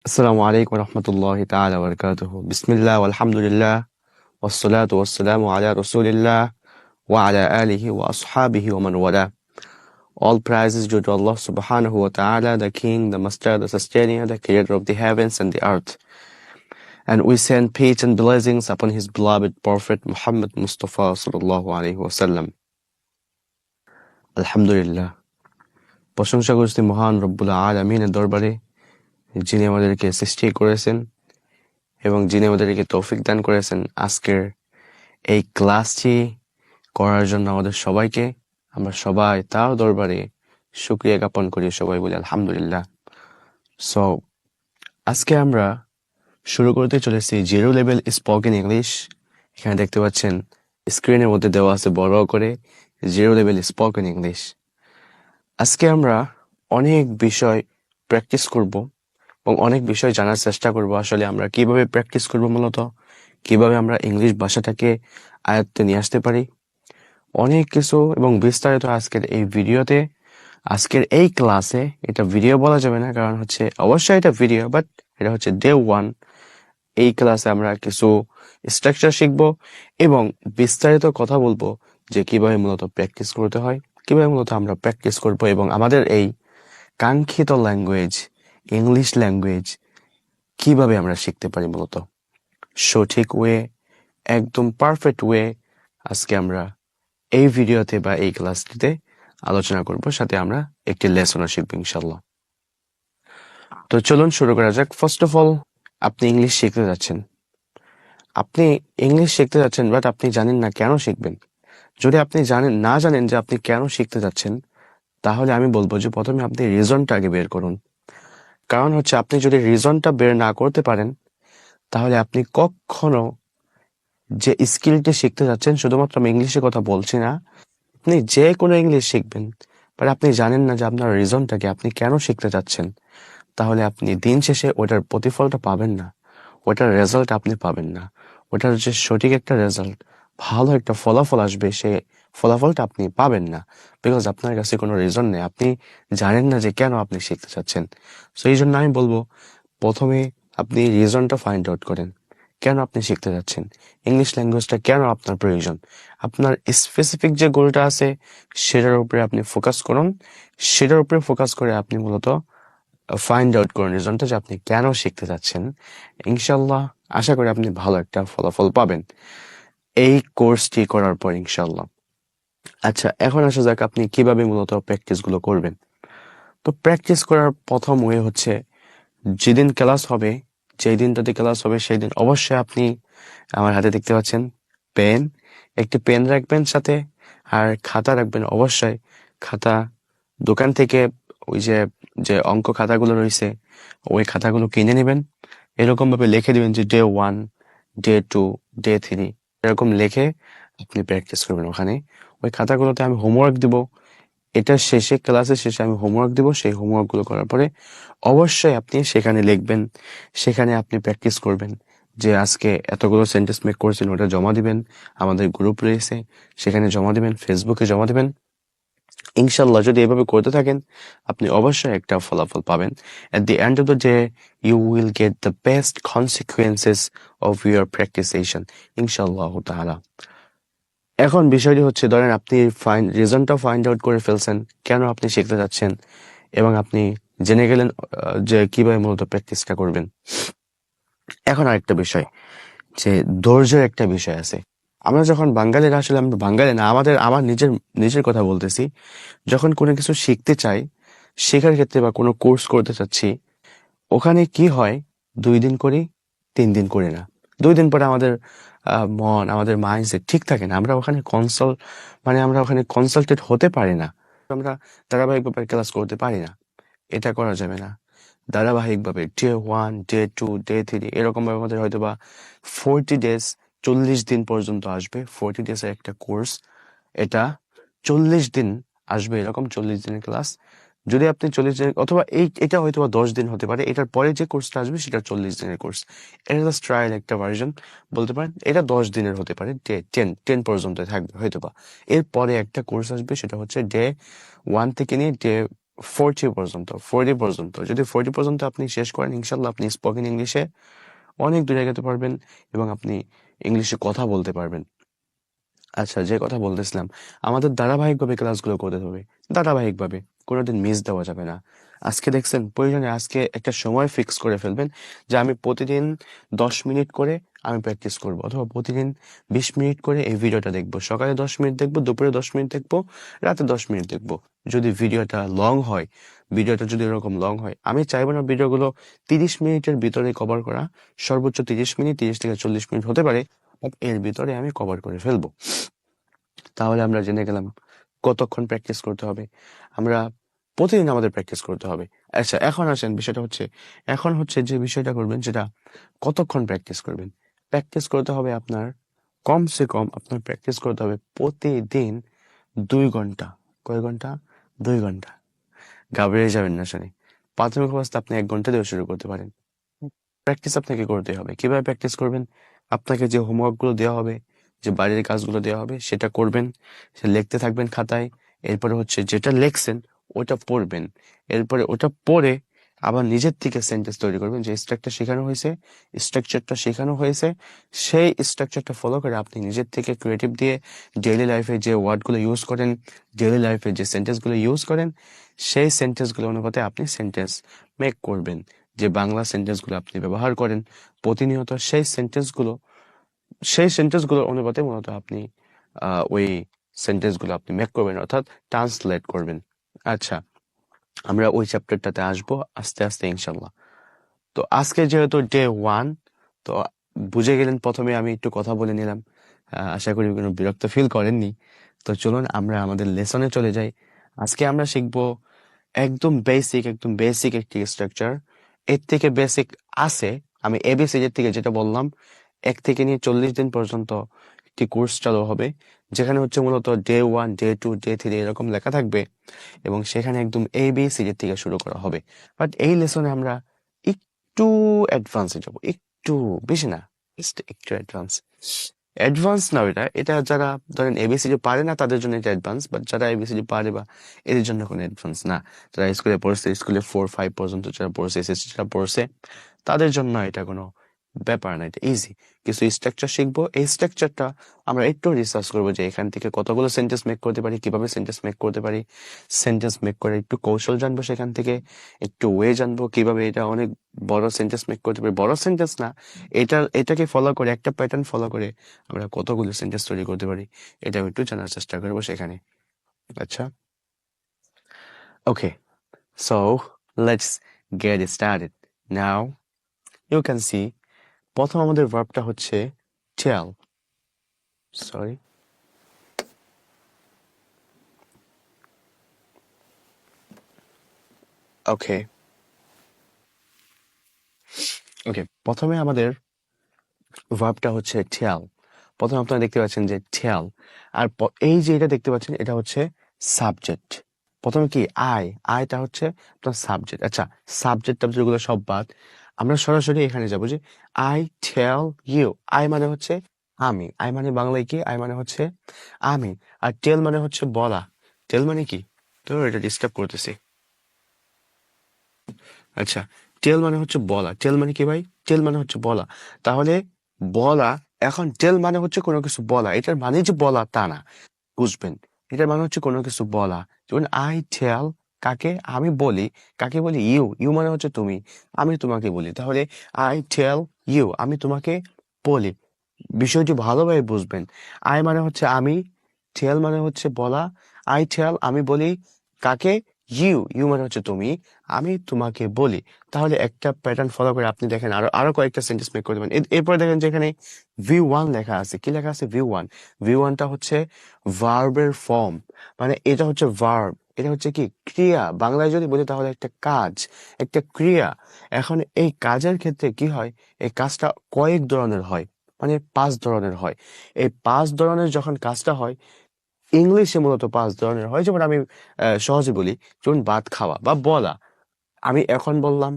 السلام عليكم ورحمة الله تعالى وبركاته بسم الله والحمد لله والصلاة والسلام على رسول الله وعلى آله وأصحابه ومن والاه All praises due to Allah subhanahu wa ta'ala, the King, the Master, the Sustainer, the Creator of the heavens and the earth. And we send peace and blessings upon His beloved Prophet Muhammad Mustafa sallallahu alayhi wa sallam. আলহামদুলিল্লাহ প্রশংসা করছি মহান রব্বুল আলমিনের দরবারে যিনি আমাদেরকে সৃষ্টি করেছেন এবং যিনি আমাদেরকে তৌফিক দান করেছেন, আজকের এই ক্লাসটি করার জন্য আমাদের সবাইকে আমরা সবাই তার দরবারে শুক্রিয়া জ্ঞাপন করি, সবাই বলি আলহামদুলিল্লাহ। সো আজকে আমরা শুরু করতে চলেছি জিরো লেভেল স্পোকেন ইংলিশ। এখানে দেখতে পাচ্ছেন, স্ক্রিনের মধ্যে দেওয়া আছে বড় করে জিরো লেভেল স্পোকেন ইংলিশ। আজকে আমরা অনেক বিষয় প্র্যাকটিস করব। এবং অনেক বিষয় জানার চেষ্টা করব। আসলে আমরা কীভাবে প্র্যাকটিস করব মূলত? কীভাবে আমরা ইংলিশ ভাষাটাকে আয়ত্তে নিয়ে আসতে পারি? অনেক কিছু এবং বিস্তারিত আজকের এই ভিডিওতে, আজকের এই ক্লাসে এটা ভিডিও বলা যাবে না, কারণ হচ্ছে অবশ্যই এটা ভিডিও বাট এটা হচ্ছে ডে ওয়ান এই ক্লাসে আমরা কিছু স্ট্রাকচার শিখব এবং বিস্তারিত কথা বলব যে কীভাবে মূলত প্র্যাকটিস করতে হয়, কীভাবে মূলত আমরা প্র্যাকটিস করব এবং আমাদের এই কাঙ্ক্ষিত ল্যাঙ্গুয়েজ ইংলিশ ল্যাঙ্গুয়েজ কীভাবে আমরা শিখতে পারি মূলত সঠিক ওয়ে একদম পারফেক্ট ওয়ে আজকে আমরা এই ভিডিওতে বা এই ক্লাসটিতে আলোচনা করব, সাথে আমরা একটি লেসনও শিখব ইনশাল্লাহ তো চলুন শুরু করা যাক। ফার্স্ট অফ অল আপনি ইংলিশ শিখতে যাচ্ছেন। আপনি ইংলিশ শিখতে যাচ্ছেন বাট আপনি জানেন না কেন শিখবেন। যদি আপনি জানেন, না জানেন যে আপনি কেন শিখতে যাচ্ছেন, তাহলে আমি বলব যে প্রথমে আপনি রিজনটা আগে বের করুন। কারণ হচ্ছে আপনি যদি রিজনটা বের না করতে পারেন, তাহলে আপনি কখনো যে স্কিলটি শিখতে যাচ্ছেন, শুধুমাত্র আমি ইংলিশে কথা বলছি না, আপনি যে কোনো ইংলিশ শিখবেন বাট আপনি জানেন না যে আপনার রিজনটাকে আপনি কেন শিখতে যাচ্ছেন, তাহলে আপনি দিন শেষে ওটার প্রতিফলটা পাবেন না, ওটার রেজাল্ট আপনি পাবেন না, ওটার যে সঠিক একটা রেজাল্ট ভালো একটা ফলাফল আসবে সে ফলাফলটা আপনি পাবেন না। বিকজ আপনার কাছে কোনো রিজন নেই। আপনি জানেন না যে কেন আপনি শিখতে চাচ্ছেন। সো এই জন্য আমি বলব, প্রথমে আপনি রিজনটা ফাইন্ড আউট করেন। কেন আপনি শিখতে যাচ্ছেন ইংলিশ ল্যাঙ্গুয়েজটা কেন আপনার প্রয়োজন? আপনার স্পেসিফিক যে গোলটা আছে, সেটার উপরে আপনি ফোকাস করুন। সেটার উপরে ফোকাস করে আপনি মূলত ফাইন্ড আউট করুন রিজনটা যে আপনি কেন শিখতে যাচ্ছেন ইনশাল্লাহ আশা করি আপনি ভালো একটা ফলাফল পাবেন। এই কোর্সটি করার পর ইনশাল্লাহ আচ্ছা এখন আসা যাক আপনি কীভাবে মূলত প্র্যাকটিসগুলো করবেন। তো প্র্যাকটিস করার প্রথম ওয়ে হচ্ছে, যেদিন ক্লাস হবে, যেই দিনটাতে ক্লাস হবে, সেই দিন অবশ্যই আপনি আমার হাতে দেখতে পাচ্ছেন পেন একটি পেন রাখবেন সাথে, আর খাতা রাখবেন অবশ্যই। খাতা, দোকান থেকে ওই যে যে অঙ্ক খাতাগুলো রয়েছে, ওই খাতাগুলো কিনে নেবেন। এরকম ভাবে লিখে দিবেন যে day one day two day three এরকম লিখে আপনি প্র্যাকটিস করবেন ওখানে। ওই খাতাগুলোতে আমি হোমওয়ার্ক দিব। এটা শেষে ক্লাসের শেষে আমি হোমওয়ার্ক দিব, সেই হোমওয়ার্কগুলো করার পরে অবশ্যই আপনি সেখানে লিখবেন, সেখানে আপনি প্র্যাকটিস করবেন যে আজকে এতগুলো সেন্টেন্স মেক করেছেন, ওটা জমা দিবেন, আমাদের গ্রুপ রয়েছে, সেখানে জমা দিবেন ফেসবুকে জমা দিবেন। ইনশাল্লাহ যদি এভাবে করতে থাকেন, আপনি অবশ্যই একটা ফলাফল পাবেন। At the end of the day you will get the best consequences of your practisation ইনশাল্লাহ তাআলা। এখন বিষয়টি হচ্ছে, ধরেন আপনি ফাইন রিজনটা ফাইন্ড আউট করে ফেলছেন, কেন আপনি শিখতে যাচ্ছেন, এবং আপনি জেনে গেলেন যে কীভাবে মূলত প্র্যাকটিসটা করবেন। এখন আরেকটা বিষয়, যে ধৈর্যের একটা বিষয় আছে। আমরা যখন বাঙালিরা আসলে, আমরা বাঙালি না, আমাদের, আমার নিজের নিজের কথা বলতেছি, যখন কোনো কিছু শিখতে চাই, শেখার ক্ষেত্রে বা কোনো কোর্স করতে চাচ্ছি, ওখানে কি হয়? দুই দিন করি, তিন দিন করি না। দুই দিন পরে আমাদের মন, আমাদের মাইন্ডসেট ঠিক থাকে না। আমরা ওখানে কনসাল্ট মানে আমরা ওখানে কনসালটেড হতে পারি না। আমরা ধারাবাহিকভাবে ক্লাস করতে পারি না। এটা করা যাবে না। ধারাবাহিকভাবে day one day two day three এরকম ভাবে আমাদের হয়তো বা ফোরটি ডেজ চল্লিশ দিন পর্যন্ত আসবে। ফোরটি ডেজের একটা কোর্স এটা চল্লিশ দিন আসবে এরকম চল্লিশ দিনের ক্লাস যদি আপনি চল্লিশ দিনের, অথবা এই, এটা হয়তো বা দশ দিন হতে পারে, এটার পরে যে কোর্সটা আসবে সেটা চল্লিশ দিনের কোর্স এটা জাস্ট ট্রায়াল একটা ভার্জন বলতে পারেন, এটা দশ দিনের হতে পারে ডে টেন টেন পর্যন্ত থাকবে হয়তো বা। এরপরে একটা কোর্স আসবে, সেটা হচ্ছে ডে ওয়ান থেকে নিয়ে ডে ফোরটি পর্যন্ত ফোরটি পর্যন্ত। যদি ফোরটি পর্যন্ত আপনি শেষ করেন, ইনশাল্লাহ আপনি স্পোকেন ইংলিশে অনেক দূরে যেতে পারবেন এবং আপনি ইংলিশে কথা বলতে পারবেন। আচ্ছা যে কথা বলতেছিলাম, আমাদের ধারাবাহিকভাবে ক্লাসগুলো করতে হবে। ধারাবাহিকভাবে, কোনোদিন মিস দেওয়া যাবে না। আজকে দেখছেন, প্রয়োজনে আজকে একটা সময় ফিক্স করে ফেলবেন, যে আমি প্রতিদিন দশ মিনিট করে আমি প্র্যাকটিস করব, অথবা প্রতিদিন বিশ মিনিট করে এই ভিডিওটা দেখব। সকালে দশ মিনিট দেখব, দুপুরে দশ মিনিট দেখব, রাতে দশ মিনিট দেখব। যদি ভিডিওটা লং হয়, ভিডিওটা যদি এরকম লং হয়, আমি চাইব না ভিডিওগুলো তিরিশ মিনিটের ভিতরে কভার করা, সর্বোচ্চ তিরিশ মিনিট, তিরিশ থেকে চল্লিশ মিনিট হতে পারে এর ভিতরে আমি কভার করে ফেলব। তাহলে আমরা জেনে গেলাম কতক্ষণ প্র্যাকটিস করতে হবে। আমরা প্রতিদিন আমাদের প্র্যাকটিস করতে হবে। আচ্ছা এখন আসেন বিষয়টা হচ্ছে এখন হচ্ছে যে বিষয়টা করবেন সেটা কতক্ষণ প্র্যাকটিস করবেন। প্র্যাকটিস করতে হবে আপনার কমসে কম আপনার প্র্যাকটিস করতে হবে প্রতিদিন দুই ঘণ্টা। কয় ঘণ্টা? দুই ঘণ্টা। ঘাবড়ে যাবেন না শুনে প্রাথমিক অবস্থা আপনি এক ঘণ্টা দিয়ে শুরু করতে পারেন। প্র্যাকটিস আপনাকে করতে হবে। কীভাবে প্র্যাকটিস করবেন? আপনাকে যে হোমওয়ার্কগুলো দেওয়া হবে, যে বাড়ির কাজগুলো দেওয়া হবে, সেটা করবেন, সে লিখতে থাকবেন খাতায়। এরপরে হচ্ছে যেটা লিখছেন ওটা পড়বেন। এরপরে ওটা পড়ে আবার নিজের থেকে সেন্টেন্স তৈরি করবেন, যে স্ট্রাকচার শেখানো হয়েছে স্ট্রাকচারটা শেখানো হয়েছে, সেই স্ট্রাকচারটা ফলো করে আপনি নিজের থেকে ক্রিয়েটিভ দিয়ে ডেইলি লাইফে যে ওয়ার্ডগুলো ইউজ করেন ডেইলি লাইফে যে সেন্টেন্সগুলো ইউজ করেন, সেই সেন্টেন্সগুলো অনুপাতে আপনি সেন্টেন্স মেক করবেন। যে বাংলা সেন্টেন্সগুলো আপনি ব্যবহার করেন, প্রতিনিয়ত সেই সেন্টেন্সগুলো সেই সেন্টেন্সগুলোর অনুপাতে মূলত আপনি ওই সেন্টেন্সগুলো আপনি মেক করবেন, অর্থাৎ ট্রান্সলেট করবেন। আচ্ছা আমরা ওই চ্যাপ্টারটাতে আসব আস্তে আস্তে ইনশাল্লাহ তো আজকে যেহেতু ডে ওয়ান তো বুঝে গেলেন প্রথমে আমি একটু কথা বলে নিলাম। আশা করি কোনো বিরক্ত ফিল করেননি। তো চলুন আমরা আমাদের লেসনে চলে যাই। আজকে আমরা শিখব একদম বেসিক একদম বেসিক একটি স্ট্রাকচার এর থেকে বেসিক আছে। আমি এবিসিডি থেকে যেটা বললাম, এক থেকে নিয়ে চল্লিশ দিন পর্যন্ত একটি কোর্স চালু হবে, যেখানে হচ্ছে মূলত day one day two day three এরকম লেখা থাকবে এবং সেখানে একদম এ বি সিডি থেকে শুরু করা হবে। বাট এই লেসনে আমরা একটু অ্যাডভান্সে যাব, একটু বেশি না একটু অ্যাডভান্স অ্যাডভান্স না এটা এটা যারা ধরেন এবিসিডি পারে না তাদের জন্য এটা অ্যাডভান্স বাট যারা এবিসিডি পারে বা এদের জন্য কোনো অ্যাডভান্স না। যারা স্কুলে পড়ছে স্কুলে ফোর ফাইভ পর্যন্ত যারা পড়ছে এসএসসি যারা পড়ছে, তাদের জন্য এটা কোনো ব্যাপার না, এটা ইজি কিছু স্ট্রাকচার শিখব, এই স্ট্রাকচারটা আমরা একটু রিসার্চ করব যে এখান থেকে কতগুলো সেন্টেন্স মেক করতে পারি, কীভাবে সেন্টেন্স মেক করতে পারি। সেন্টেন্স মেক করে একটু কৌশল জানব সেখান থেকে, একটু ওয়ে জানব কীভাবে এটা অনেক বড় সেন্টেন্স মেক করতে পারি। বড় সেন্টেন্স না, এটা, এটাকে ফলো করে, একটা প্যাটার্ন ফলো করে আমরা কতগুলো সেন্টেন্স তৈরি করতে পারি, এটা একটু জানার চেষ্টা করব সেখানে। আচ্ছা। Okay so let's get started now you can see প্রথম আমাদের ভার্বটা হচ্ছে টেল সরি ওকে ওকে প্রথমে আমাদের ভার্বটা হচ্ছে টেল প্রথমে আপনারা দেখতে পাচ্ছেন যে টেল আর এই যে এটা দেখতে পাচ্ছেন, এটা হচ্ছে সাবজেক্ট প্রথমে কি আই আইটা হচ্ছে আপনার সাবজেক্ট আচ্ছা সাবজেক্ট টাবজেক্টগুলো সব বাদ আমরা সরাসরি এখানে যাব যে আই টেল ইউ আই মানে হচ্ছে আমি। আই মানে বাংলায় কি? আই মানে হচ্ছে আমি। আর টেল মানে হচ্ছে বলা। টেল মানে কি? তো এটা ডিস্টার্ব করতেছি। আচ্ছা টেল মানে হচ্ছে বলা। টেল মানে কি ভাই? টেল মানে হচ্ছে বলা। তাহলে বলা, এখন টেল মানে হচ্ছে কোনো কিছু বলা। এটার মানে যে বলা তা না। বুঝবেন? এটার মানে হচ্ছে কোনো কিছু বলা। যেমন আই টেল কাকে? আমি বলি, কাকে বলি? ইউ। ইউ মানে হচ্ছে তুমি। আমি তোমাকে বলি। তাহলে আই টেল ইউ। আমি তোমাকে বলি। বিষয়টি ভালোভাবে বুঝবেন। আই মানে হচ্ছে আমি, টেল মানে হচ্ছে বলা। আই টেল, আমি বলি কাকে? ইউ। ইউ মানে হচ্ছে তুমি। আমি তোমাকে বলি। তাহলে একটা প্যাটার্ন ফলো করে আপনি দেখেন। আরও আরও কয়েকটা সেন্টেন্স মেক করতে পারেন এরপরে দেখেন যে এখানে ভি ওয়ান লেখা আছে। কি লেখা আছে? ভি ওয়ান ভি ওয়ানটা হচ্ছে ভার্বের ফর্ম মানে এটা হচ্ছে ভার্ব এটা হচ্ছে কি? ক্রিয়া। বাংলায় যদি বলি তাহলে একটা কাজ, একটা ক্রিয়া। এখন এই কাজের ক্ষেত্রে কি হয়? এই কাজটা কয়েক ধরনের হয় মানে পাঁচ ধরনের হয়। এই পাঁচ ধরনের যখন কাজটা হয়, ইংলিশে মূলত পাঁচ ধরনের হয়। যেমন আমি সহজে বলি, যেমন ভাত খাওয়া বা বলা। আমি এখন বললাম